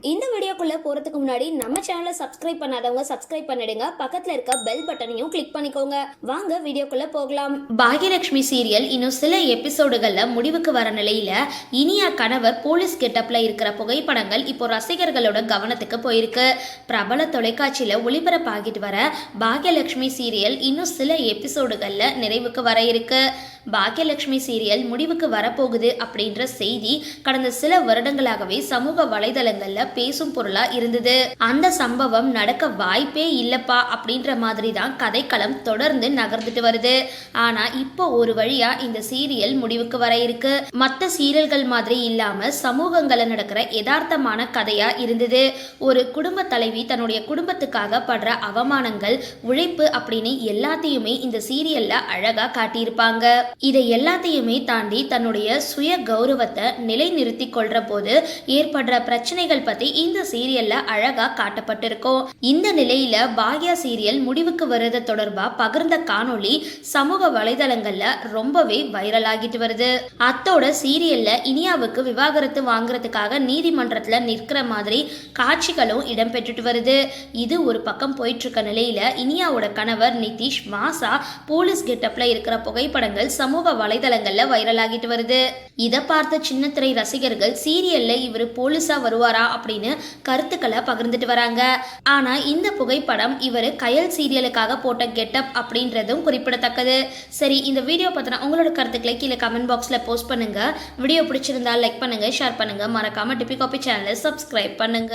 இந்த வீடியோக்குள்ளே போறதுக்கு முன்னாடி நம்ம சேனலை சப்ஸ்கிரைப் பண்ணாதவங்க சப்ஸ்கிரைப் பண்ணிடுங்க. பக்கத்தில் இருக்க பெல் பட்டனையும் கிளிக் பண்ணிக்கோங்க. வாங்க வீடியோக்குள்ளே போகலாம். பாகியலட்சுமி சீரியல் இன்னும் சில எபிசோடுகளில் முடிவுக்கு வர நிலையில் இனியா கணவர் போலீஸ் கெட்டப்பில் இருக்கிற புகைப்படங்கள் இப்போ ரசிகர்களோட கவனத்துக்கு போயிருக்கு. பிரபல தொலைக்காட்சியில் ஒளிபரப்பாகிட்டு வர பாகியலட்சுமி சீரியல் இன்னும் சில எபிசோடுகளில் நிறைவுக்கு வர இருக்கு. பாக்கியலட்சுமி சீரியல் முடிவுக்கு வரப்போகுது அப்படின்ற செய்தி கடந்த சில வருடங்களாகவே சமூக வலைதளங்களில் பேசும் பொருள் பொருளா இருந்தது. அந்த சம்பவம் நடக்க வாய்ப்பே இல்லப்பா அப்படின்ற மாதிரி தான் கதைக்களம் தொடர்ந்து நகர்ந்துட்டு வருது. ஆனா இப்போ ஒரு வழியா இந்த சீரியல் முடிவுக்கு வர இருக்கு. மற்ற சீரியல்கள் மாதிரி இல்லாம சமூகங்கள நடக்கிற யதார்த்தமான கதையா இருந்தது. ஒரு குடும்ப தலைவி தன்னுடைய குடும்பத்துக்காக படுற அவமானங்கள் உழைப்பு அப்படின்னு எல்லாத்தையுமே இந்த சீரியல்ல அழகா காட்டியிருப்பாங்க. இதை எல்லாத்தையுமே தாண்டி தன்னுடைய சுய கௌரவத்தை நிலைநிறுத்தி கொள்ற போது ஏற்படுற பிரச்சனைகள் பத்தி இந்த சீரியல்ல அழகா காட்டப்பட்டிருக்கும். இந்த நிலையில பாக்யா சீரியல் முடிவுக்கு வருது தொடர்பா பகிர்ந்த காணொளி சமூக வலைதளங்கள்ல ரொம்பவே வைரல் ஆகிட்டு வருது. அத்தோட சீரியல்ல இனியாவுக்கு விவாகரத்து வாங்குறதுக்காக நீதிமன்றத்துல நிற்கிற மாதிரி காட்சிகளும் இடம்பெற்றுட்டு வருது. இது ஒரு பக்கம் போயிட்டு இருக்க நிலையில இனியாவோட கணவர் நிதிஷ் மாசா போலீஸ் கெட்டப்ல இருக்கிற புகைப்படங்கள் சமூக வலைதளங்கள்ல வைரல் ஆகிட்டு வருது. இதை பார்த்த சின்னத்திரை ரசிகர்கள் சீரியல்ல இவர் போலீஸா வருவாரா? அப்படின்னு கருத்துக்களை பகிர்ந்துட்டு வராங்க. ஆனா இந்த புகைப்படம் இவர் கயல் சீரியலுக்காக போட்ட கெட்டப் அப்படின்றதும் குறிப்பிடத்தக்கது. சரி இந்த வீடியோ பார்த்தனா உங்களோட கருத்துக்களை கீழே கமெண்ட் பாக்ஸ்ல போஸ்ட் பண்ணுங்க. வீடியோ பிடிச்சிருந்தா லைக் பண்ணுங்க ஷேர் பண்ணுங்க. மறக்காம டிபி காபி சேனலை சப்ஸ்கிரைப் பண்ணுங்க.